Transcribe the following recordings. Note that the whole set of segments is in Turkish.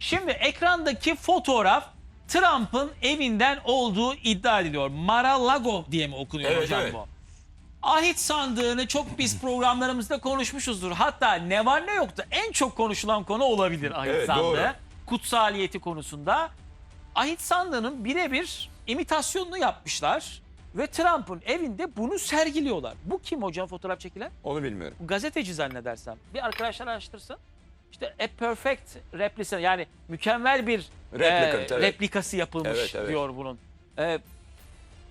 şimdi ekrandaki fotoğraf Trump'ın evinden olduğu iddia ediliyor. Mar-a-Lago diye mi okunuyor Evet, hocam evet. bu? Ahit sandığını çok biz programlarımızda konuşmuşuzdur. Hatta ne var ne yoktu en çok konuşulan konu olabilir ahit Evet, sandığı. doğru. Kutsaliyeti konusunda. Ahit sandığının birebir imitasyonunu yapmışlar. Ve Trump'ın evinde bunu sergiliyorlar. Bu kim hocam fotoğraf çekilen? Onu bilmiyorum. Gazeteci zannedersem. Bir arkadaşlar araştırsın. İşte a perfect replica yani mükemmel bir Replicant, e, evet. replikası yapılmış Evet, evet. diyor bunun. E,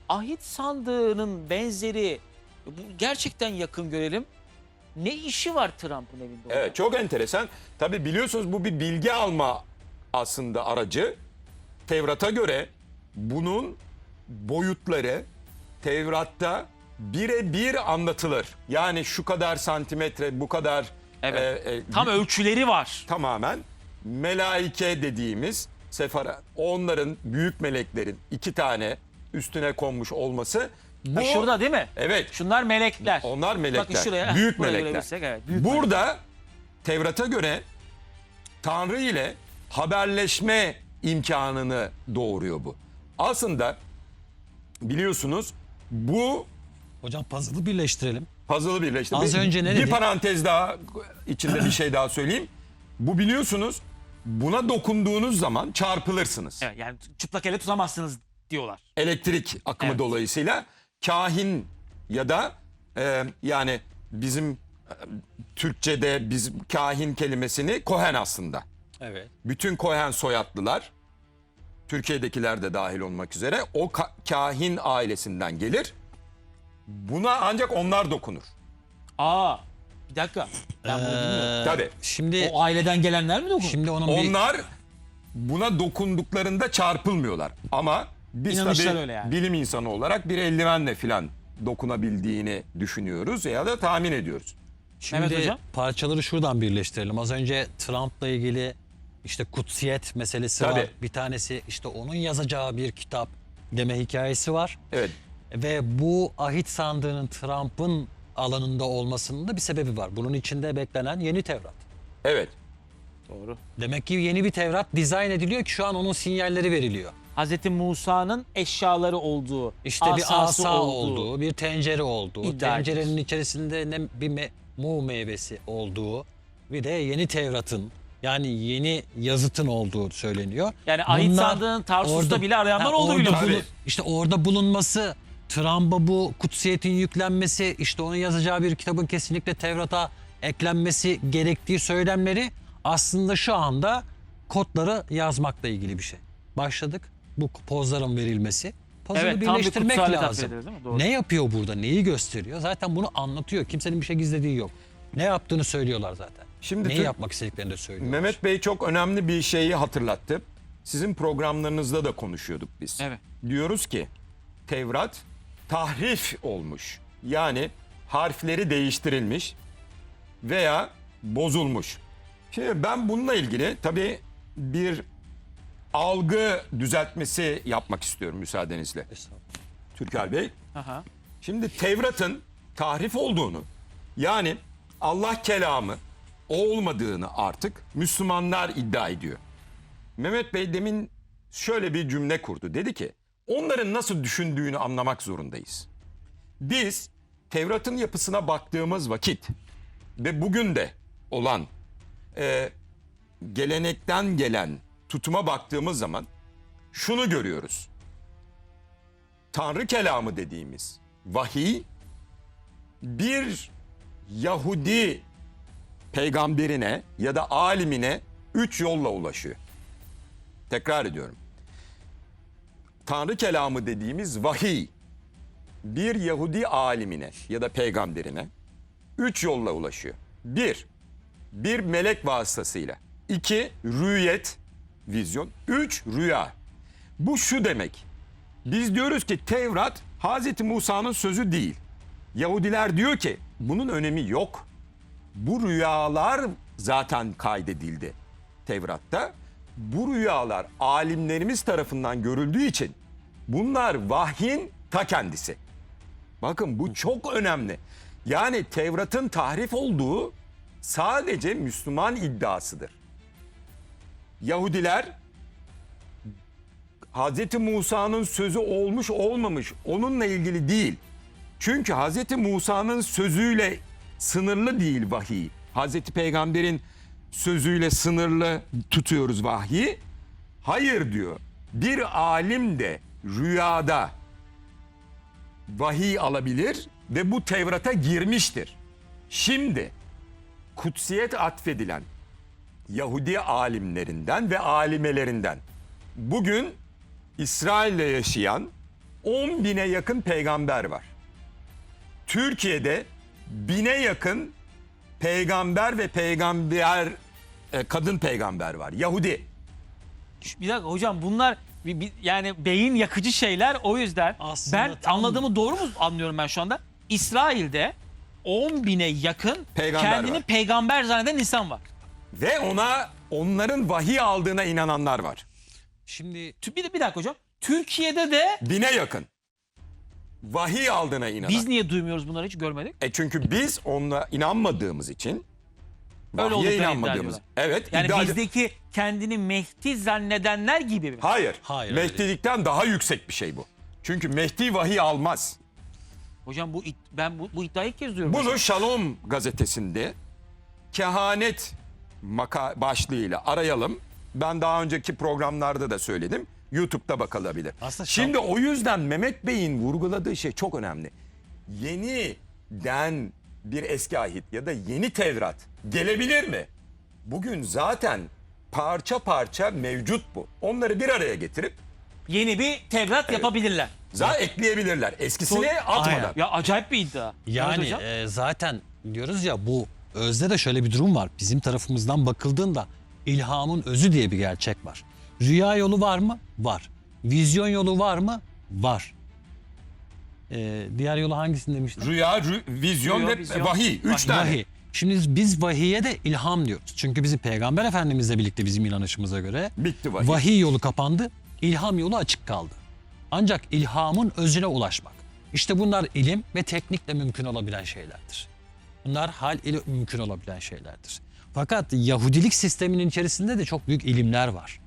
ahit sandığının benzeri bu gerçekten yakın görelim. Ne işi var Trump'ın evinde? Evet çok enteresan. Tabi biliyorsunuz bu bir bilgi alma aslında aracı. Tevrat'a göre bunun boyutları Tevrat'ta birebir anlatılır. Yani şu kadar santimetre, bu kadar Evet. e, e, Tam ölçüleri var. tamamen melaike dediğimiz sefara onların büyük meleklerin iki tane üstüne konmuş olması bu Ha, şurada değil mi? evet Şunlar melekler. onlar melekler. Bakın şuraya. Büyük Buraya melekler. Evet, büyük Burada Tevrat'a göre Tanrı ile haberleşme imkanını doğuruyor bu. Aslında biliyorsunuz bu Hocam puzzle'ı birleştirelim. Puzzle'ı birleştirdi. Az Bir- önce ne Bir dedik? parantez daha içinde bir şey daha söyleyeyim. Bu biliyorsunuz buna dokunduğunuz zaman çarpılırsınız. Evet, yani çıplak elle tutamazsınız diyorlar. elektrik akımı Evet. dolayısıyla kahin ya da e, yani bizim e, Türkçe'de bizim kahin kelimesini kohen aslında. Evet. Bütün kohen soyadlılar Türkiye'dekiler de dahil olmak üzere o ka- kahin ailesinden gelir. Buna ancak onlar dokunur. Aa bir dakika. Ben bunu bilmiyorum. Tabii. Şimdi O aileden gelenler mi dokunuyor? şimdi onun bir Onlar buna dokunduklarında çarpılmıyorlar. Ama biz İnanışlar tabii öyle yani. bilim insanı olarak bir eldivenle filan dokunabildiğini düşünüyoruz ya da tahmin ediyoruz. Şimdi Evet hocam. parçaları şuradan birleştirelim. Az önce Trump'la ilgili işte kutsiyet meselesi var. Tabii. Bir tanesi işte onun yazacağı bir kitap deme hikayesi var. Evet. Ve bu ahit sandığının Trump'ın alanında olmasının da bir sebebi var. Bunun içinde beklenen yeni Tevrat. Evet. Doğru. Demek ki yeni bir Tevrat dizayn ediliyor ki şu an onun sinyalleri veriliyor. Hazreti Musa'nın eşyaları olduğu, İşte bir asası asa olduğu. olduğu, bir tencere olduğu, iddia tencerenin içerisinde ne bir me- mu meyvesi olduğu, bir de yeni Tevrat'ın yani yeni yazıtın olduğu söyleniyor. Yani ahit sandığının Tarsus'ta bile arayanlar oldu orada biliyorsun. bulu- işte orada bulunması, Trump'a bu kutsiyetin yüklenmesi, işte onun yazacağı bir kitabın kesinlikle Tevrat'a eklenmesi gerektiği söylemleri aslında şu anda kodları yazmakla ilgili bir şey. Başladık. Bu pozların verilmesi. Puzzle'ı Evet, tam bir birleştirmek kutsaliyet lazım. atfedilir, değil mi? Doğru. Ne yapıyor burada? Neyi gösteriyor? Zaten bunu anlatıyor. Kimsenin bir şey gizlediği yok. Ne yaptığını söylüyorlar zaten. Şimdi Neyi Türk- yapmak istediklerini de söylüyorlar. Mehmet Bey çok önemli bir şeyi hatırlattı. Sizin programlarınızda da konuşuyorduk biz. Evet. Diyoruz ki Tevrat tahrif olmuş. Yani harfleri değiştirilmiş veya bozulmuş. Şimdi ben bununla ilgili tabii bir algı düzeltmesi yapmak istiyorum müsaadenizle. Türker Bey. Aha. Şimdi Tevrat'ın tahrif olduğunu yani Allah kelamı olmadığını artık Müslümanlar iddia ediyor. Mehmet Bey demin şöyle bir cümle kurdu. Dedi ki onların nasıl düşündüğünü anlamak zorundayız. Biz Tevrat'ın yapısına baktığımız vakit ve bugün de olan e, gelenekten gelen tutuma baktığımız zaman şunu görüyoruz. Tanrı kelamı dediğimiz vahiy bir Yahudi peygamberine ya da alimine üç yolla ulaşıyor. Tekrar ediyorum. Tanrı kelamı dediğimiz vahiy bir Yahudi alimine ya da peygamberine üç yolla ulaşıyor. Bir, bir melek vasıtasıyla. İki, rüyet, vizyon. Üç, rüya. Bu şu demek. Biz diyoruz ki Tevrat Hazreti Musa'nın sözü değil. Yahudiler diyor ki bunun önemi yok. Bu rüyalar zaten kaydedildi Tevrat'ta. Bu rüyalar alimlerimiz tarafından görüldüğü için bunlar vahyin ta kendisi. Bakın bu çok önemli. Yani Tevrat'ın tahrif olduğu sadece Müslüman iddiasıdır. Yahudiler Hz. Musa'nın sözü olmuş olmamış onunla ilgili değil. Çünkü Hz. Musa'nın sözüyle sınırlı değil vahiy. Hz. Peygamber'in sözüyle sınırlı tutuyoruz vahyi. Hayır diyor. Bir alim de rüyada vahiy alabilir ve bu Tevrat'a girmiştir. Şimdi kutsiyet atfedilen Yahudi alimlerinden ve alimelerinden bugün İsrail'de yaşayan 10 bine yakın peygamber var. Türkiye'de bine yakın peygamber ve peygamber e, kadın peygamber var. Yahudi. Bir dakika hocam bunlar bir- bir- yani beyin yakıcı şeyler o yüzden Aslında ben tam- anladığımı doğru mu anlıyorum ben şu anda? İsrail'de 10 bine yakın Peygamber kendini var. peygamber zanneden insan var. Ve ona onların vahiy aldığına inananlar var. Şimdi Tü- Bir, de- bir dakika hocam. Türkiye'de de Bine yakın. Vahiy aldığına inanan. biz niye duymuyoruz bunları hiç görmedik? E çünkü biz onunla inanmadığımız için Öyle iddia inanmadığımız. ediyorlar. Evet. Yani iddia- bizdeki kendini Mehdi zannedenler gibi mi? Hayır. Hayır, öyle Mehdilikten daha yüksek bir şey bu. Çünkü Mehdi vahiy almaz. Hocam bu id- ben bu, bu iddiayı ilk kez duyuyorum. Bunu Shalom gazetesinde kehanet maka başlığıyla arayalım. Ben daha önceki programlarda da söyledim. YouTube'da bakılabilir. Aslında Şimdi o yüzden Mehmet Bey'in vurguladığı şey çok önemli. Yeniden bir eski ahit ya da yeni Tevrat gelebilir mi? Bugün zaten parça parça mevcut bu. Onları bir araya getirip Yeni bir Tevrat yapabilirler. za ekleyebilirler. Eskisini atmadan. Aynen. Ya acayip bir iddia. Evet Yani hocam. e, zaten diyoruz ya bu özde de şöyle bir durum var. Bizim tarafımızdan bakıldığında ilhamın özü diye bir gerçek var. Rüya yolu var mı? Var. Vizyon yolu var mı? Var. E, diğer yolu hangisini demiştim? Rüya, rü- vizyon Rüya, ve vizyon, vahiy. Üç vahiy. tane. Vahiy. Şimdi biz vahiye de ilham diyoruz. Çünkü bizi Peygamber Efendimizle birlikte bizim inanışımıza göre Bitti vahiy. vahiy yolu kapandı, ilham yolu açık kaldı. Ancak ilhamın özüne ulaşmak. İşte bunlar ilim ve teknikle mümkün olabilen şeylerdir. Bunlar hal ile mümkün olabilen şeylerdir. Fakat Yahudilik sisteminin içerisinde de çok büyük ilimler var.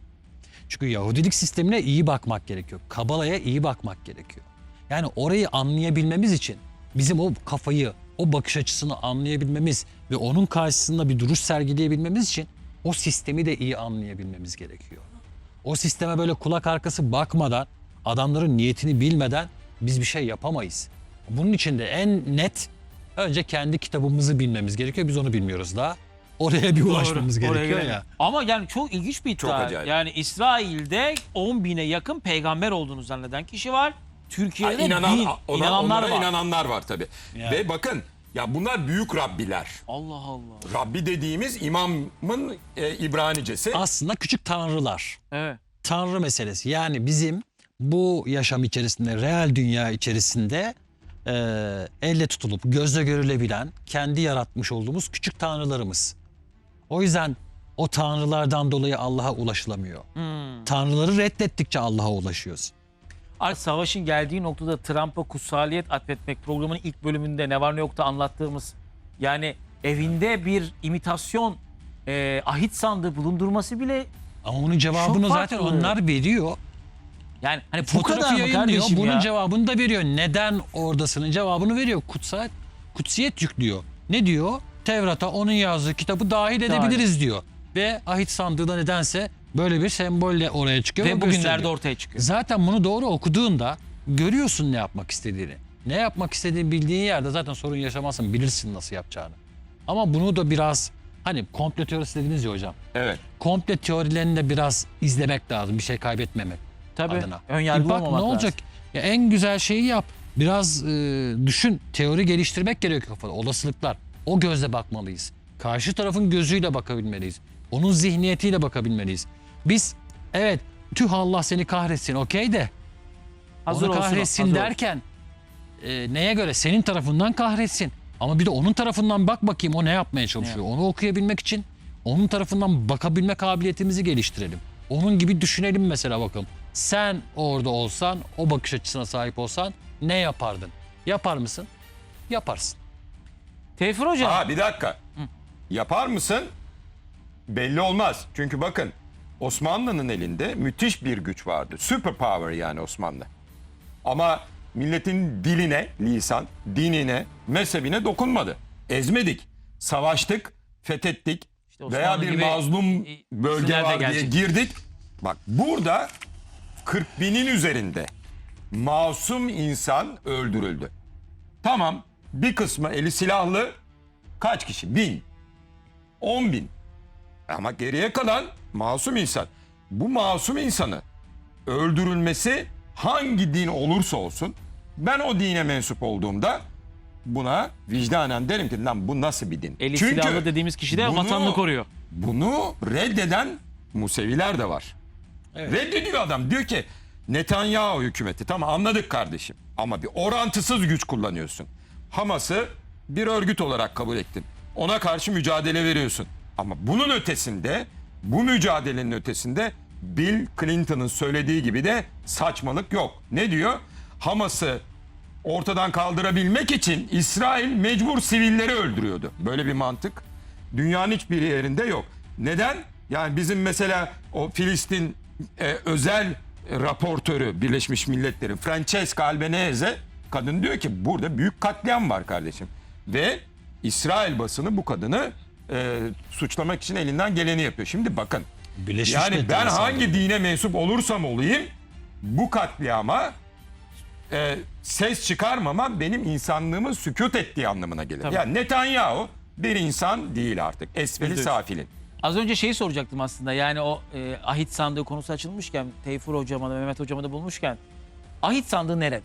Çünkü Yahudilik sistemine iyi bakmak gerekiyor. Kabala'ya iyi bakmak gerekiyor. Yani orayı anlayabilmemiz için bizim o kafayı, o bakış açısını anlayabilmemiz ve onun karşısında bir duruş sergileyebilmemiz için o sistemi de iyi anlayabilmemiz gerekiyor. O sisteme böyle kulak arkası bakmadan, adamların niyetini bilmeden biz bir şey yapamayız. Bunun için de en net önce kendi kitabımızı bilmemiz gerekiyor. Biz onu bilmiyoruz daha. Oraya bir ulaşmamız Doğru, oraya gerekiyor gelelim. ya. Ama yani çok ilginç bir iddia. Çok acayip. Yani İsrail'de 10 bine yakın peygamber olduğunu zanneden kişi var. Türkiye'de inanan, bin, ona, inananlar onlara var. inananlar var tabii. Yani. Ve bakın ya bunlar büyük Rabbiler. Allah Allah. Rabbi dediğimiz imamın e, İbranicesi. Aslında küçük tanrılar. Evet. Tanrı meselesi. Yani bizim bu yaşam içerisinde, real dünya içerisinde e, elle tutulup gözle görülebilen, kendi yaratmış olduğumuz küçük tanrılarımız. O yüzden o tanrılardan dolayı Allah'a ulaşılamıyor. Tanrıları reddettikçe Allah'a ulaşıyoruz. Artık savaşın geldiği noktada Trump'a kutsaliyet atfetmek programın ilk bölümünde ne var ne yokta anlattığımız yani evinde bir imitasyon e, ahit sandığı bulundurması bile Ama onun cevabını Çok zaten farklı. onlar veriyor. yani hani bu kadar Fotoğrafı mı yayınlıyor. kardeşim Bunun ya? cevabını da veriyor. Neden oradasının cevabını veriyor. Kutsal, kutsiyet yüklüyor. Ne diyor? Tevrat'a onun yazdığı kitabı dahil edebiliriz diyor. Ve ahit sandığı da nedense böyle bir sembolle oraya çıkıyor. Ve bugünlerde ortaya çıkıyor. Zaten bunu doğru okuduğunda görüyorsun ne yapmak istediğini. Ne yapmak istediğini bildiğin yerde zaten sorun yaşamazsın. Bilirsin nasıl yapacağını. Ama bunu da biraz hani komplo teorisi dediniz ya hocam. Evet. Komple teorilerini de biraz izlemek lazım. Bir şey kaybetmemek Tabii. adına. Ön yargılı Bak ne olmamak olacak? lazım. Ya en güzel şeyi yap. Biraz e, düşün. Teori geliştirmek gerekiyor kafada. Olasılıklar. O gözle bakmalıyız. Karşı tarafın gözüyle bakabilmeliyiz. Onun zihniyetiyle bakabilmeliyiz. Biz evet tüh Allah seni kahretsin okey de Hazır onu olsun kahretsin hazır olsun. derken e, neye göre? Senin tarafından kahretsin. Ama bir de onun tarafından bak bakayım o ne yapmaya çalışıyor. Onu okuyabilmek için onun tarafından bakabilme kabiliyetimizi geliştirelim. Onun gibi düşünelim mesela bakalım. Sen orada olsan, o bakış açısına sahip olsan ne yapardın? Yapar mısın? Yaparsın. Tevfir hocam. Aa bir dakika. Yapar mısın? Belli olmaz. Çünkü bakın Osmanlı'nın elinde müthiş bir güç vardı. Super power yani Osmanlı. Ama milletin diline, lisan, dinine, mezhebine dokunmadı. Ezmedik, savaştık, fethettik İşte veya bir mazlum bölge var diye gelecek. girdik. Bak burada 40 binin üzerinde masum insan öldürüldü. Tamam bir kısmı eli silahlı kaç kişi? Bin. On bin. Ama geriye kalan masum insan. Bu masum insanı öldürülmesi hangi din olursa olsun ben o dine mensup olduğumda buna vicdanen derim ki lan bu nasıl bir din? Eli Çünkü silahlı dediğimiz kişi de bunu- vatanını koruyor. Bunu reddeden Museviler de var. Reddediyor adam. Diyor ki Netanyahu hükümeti tamam anladık kardeşim. Ama bir orantısız güç kullanıyorsun. Hamas'ı bir örgüt olarak kabul ettin. Ona karşı mücadele veriyorsun. Ama bunun ötesinde bu mücadelenin ötesinde Bill Clinton'ın söylediği gibi de saçmalık yok. Ne diyor? Hamas'ı ortadan kaldırabilmek için İsrail mecbur sivilleri öldürüyordu. Böyle bir mantık dünyanın hiçbir yerinde yok. Neden? Yani bizim mesela o Filistin e, özel raportörü Birleşmiş Milletler'in Francesca Albanese kadın diyor ki burada büyük katliam var kardeşim. Ve İsrail basını bu kadını e, suçlamak için elinden geleni yapıyor. Şimdi bakın Birleşmiş yani ben hangi saldırı. dine mensup olursam olayım bu katliama e, ses çıkarmamam benim insanlığımı sükut ettiği anlamına gelir. Tabii. Yani Netanyahu bir insan değil artık. Esfeli yüz. safilin. Az önce şeyi soracaktım aslında. Yani o e, ahit sandığı konusu açılmışken, Teyfur hocama da Mehmet hocama da bulmuşken ahit sandığı nerede?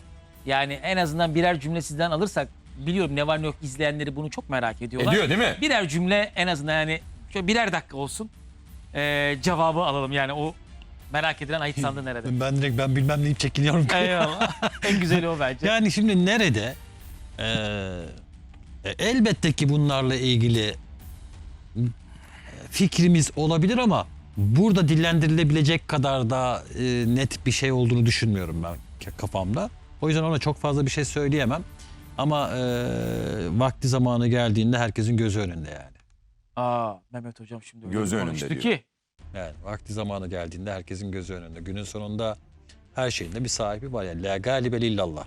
Yani en azından birer cümle sizden alırsak biliyorum ne var ne yok izleyenleri bunu çok merak ediyorlar. Ediyor değil mi? Birer cümle en azından yani şöyle birer dakika olsun e, cevabı alalım. Yani o merak edilen ahit sandığı nerede? Ben direkt ben bilmem deyip çekiniyorum. Eyvallah. en güzeli o bence. Yani şimdi nerede? Ee, elbette ki bunlarla ilgili fikrimiz olabilir ama burada dillendirilebilecek kadar da e, net bir şey olduğunu düşünmüyorum ben kafamda. O yüzden ona çok fazla bir şey söyleyemem. Ama e, vakti zamanı geldiğinde herkesin gözü önünde yani. Aa Mehmet hocam şimdi öyle bir önünde konuştu diyor. ki. Yani vakti zamanı geldiğinde herkesin gözü önünde. Günün sonunda her şeyin de bir sahibi var. Yani la galibe illallah.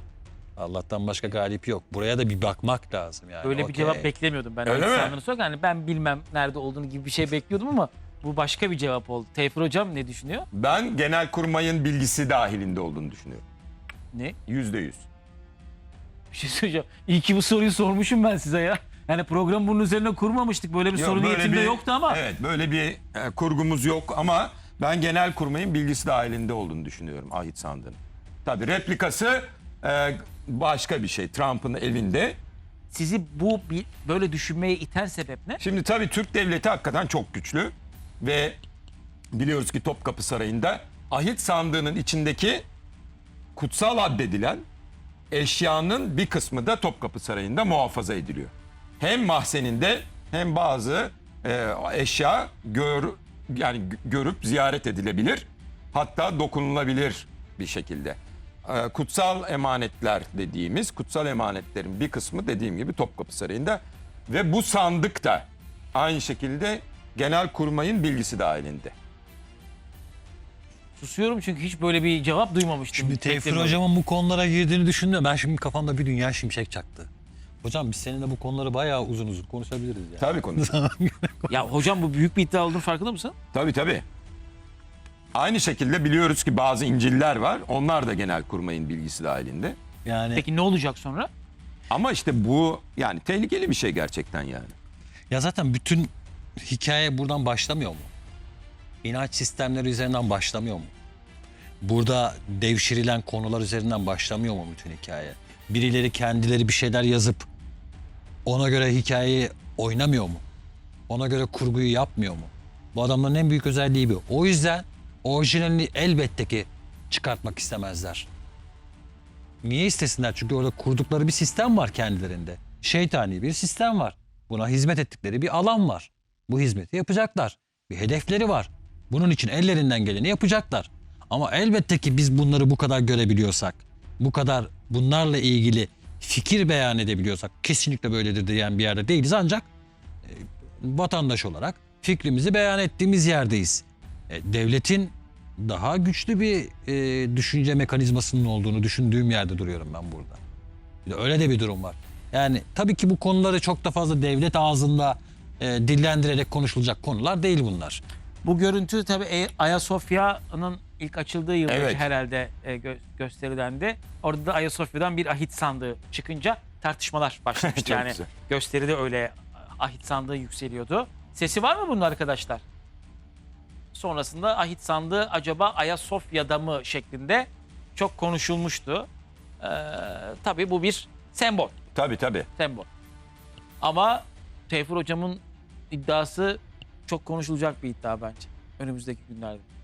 Allah'tan başka galip yok. Buraya da bir bakmak lazım yani. Öyle bir Okey. cevap beklemiyordum ben. Öyle ahit mi? sorarken hani ben bilmem nerede olduğunu gibi bir şey bekliyordum ama bu başka bir cevap oldu. Teyfur hocam ne düşünüyor? Ben genelkurmayın bilgisi dahilinde olduğunu düşünüyorum. Ne? Yüzde yüz. Bir şey söyleyeceğim. İyi ki bu soruyu sormuşum ben size ya. Yani program bunun üzerine kurmamıştık. Böyle bir Yok, soru böyle niyetim de bir- yoktu ama. Evet böyle bir e, kurgumuz yok ama ben genelkurmayın bilgisi dahilinde olduğunu düşünüyorum ahit sandığının. Tabii replikası e, başka bir şey. Trump'ın evinde. Sizi bu bir- böyle düşünmeye iten sebep ne? Şimdi tabii Türk devleti hakikaten çok güçlü ve biliyoruz ki Topkapı Sarayı'nda ahit sandığının içindeki kutsal addedilen eşyanın bir kısmı da Topkapı Sarayı'nda muhafaza ediliyor. Hem mahzeninde hem bazı e, eşya gör yani gö- görüp ziyaret edilebilir. Hatta dokunulabilir bir şekilde. E, kutsal emanetler dediğimiz kutsal emanetlerin bir kısmı dediğim gibi Topkapı Sarayı'nda ve bu sandık da aynı şekilde genel kurmayın bilgisi dahilinde. Susuyorum çünkü hiç böyle bir cevap duymamıştım. Şimdi Teyfur Beklemiyordum. hocamın bu konulara girdiğini düşündüm. Ben şimdi kafamda bir dünya şimşek çaktı. Hocam biz seninle bu konuları bayağı uzun uzun konuşabiliriz ya. Tabii konu. Ya hocam bu büyük bir iddia olduğunu farkında mısın? Tabii tabii. Aynı şekilde biliyoruz ki bazı İncil'ler var. Onlar da genel kurmayın bilgisi dahilinde. Yani Peki ne olacak sonra? Ama işte bu yani tehlikeli bir şey gerçekten yani. ya zaten bütün hikaye buradan başlamıyor mu? İnanç sistemleri üzerinden başlamıyor mu? Burada devşirilen konular üzerinden başlamıyor mu bütün hikaye? Birileri kendileri bir şeyler yazıp ona göre hikayeyi oynamıyor mu? Ona göre kurguyu yapmıyor mu? Bu adamların en büyük özelliği bu. O yüzden orijinalini elbette ki çıkartmak istemezler. Niye istesinler? Çünkü orada kurdukları bir sistem var kendilerinde. Şeytani bir sistem var. Buna hizmet ettikleri bir alan var. Bu hizmeti yapacaklar. Bir hedefleri var. Bunun için ellerinden geleni yapacaklar. Ama elbette ki biz bunları bu kadar görebiliyorsak, bu kadar bunlarla ilgili fikir beyan edebiliyorsak kesinlikle böyledir diyen bir yerde değiliz ancak e, vatandaş olarak fikrimizi beyan ettiğimiz yerdeyiz. e, devletin daha güçlü bir e, düşünce mekanizmasının olduğunu düşündüğüm yerde duruyorum ben burada. Bir de öyle de bir durum var. Yani tabii ki bu konuları çok da fazla devlet ağzında e, dillendirerek konuşulacak konular değil bunlar. Bu görüntü tabii E- Ayasofya'nın ilk açıldığı yıl Evet. herhalde e, gö- gösterilendi. Orada da Ayasofya'dan bir ahit sandığı çıkınca tartışmalar başlamıştı. Yani güzel. gösteride öyle ahit sandığı yükseliyordu. Sesi var mı bunun arkadaşlar? Sonrasında ahit sandığı acaba Ayasofya'da mı şeklinde çok konuşulmuştu. Ee, tabii bu bir sembol. Tabii tabii. Sembol. Ama Tevfur hocamın iddiası çok konuşulacak bir iddia bence önümüzdeki günlerde.